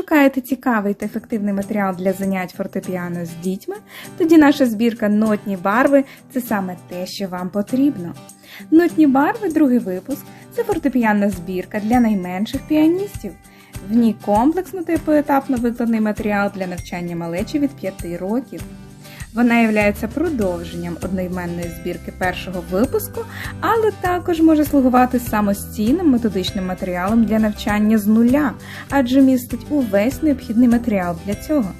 шукаєте цікавий та ефективний матеріал для занять фортепіано з дітьми, тоді наша збірка Нотні барви це саме те, що вам потрібно. Нотні барви, другий випуск це фортепіанна збірка для найменших піаністів. В ній комплексно та поетапно викладний матеріал для навчання малечі від 5 років. Вона є продовженням одноіменної збірки першого випуску, але також може слугувати самостійним методичним матеріалом для навчання з нуля, адже містить увесь необхідний матеріал для цього.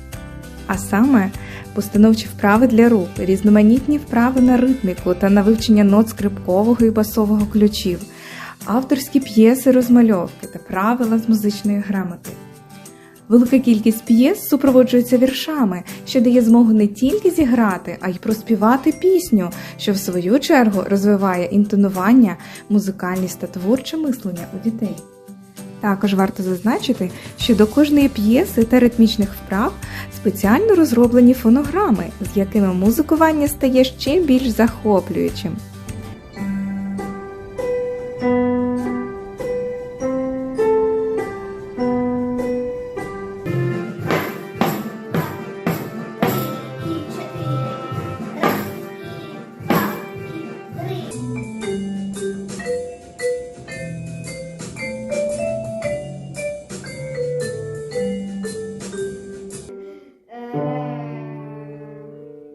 А саме постановчі вправи для рук, різноманітні вправи на ритміку та на вивчення нот скрипкового і басового ключів, авторські п'єси розмальовки та правила з музичної грамоти. Велика кількість п'єс супроводжується віршами, що дає змогу не тільки зіграти, а й проспівати пісню, що в свою чергу розвиває інтонування, музикальність та творче мислення у дітей. Також варто зазначити, що до кожної п'єси та ритмічних вправ спеціально розроблені фонограми, з якими музикування стає ще більш захоплюючим.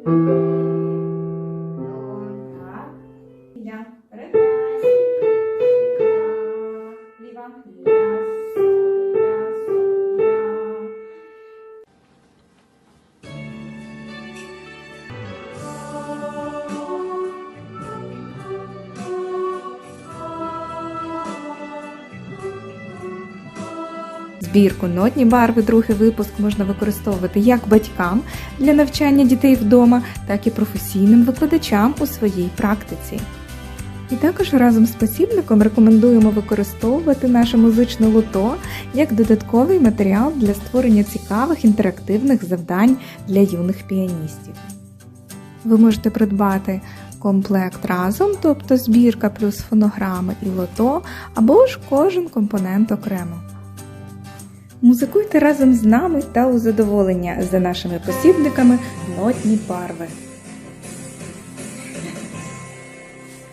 thank you. Збірку нотні барви, другий випуск можна використовувати як батькам для навчання дітей вдома, так і професійним викладачам у своїй практиці. І також разом з посібником рекомендуємо використовувати наше музичне лото як додатковий матеріал для створення цікавих інтерактивних завдань для юних піаністів. Ви можете придбати комплект разом, тобто збірка плюс фонограми і лото, або ж кожен компонент окремо. Музикуйте разом з нами та у задоволення за нашими посібниками нотні барви.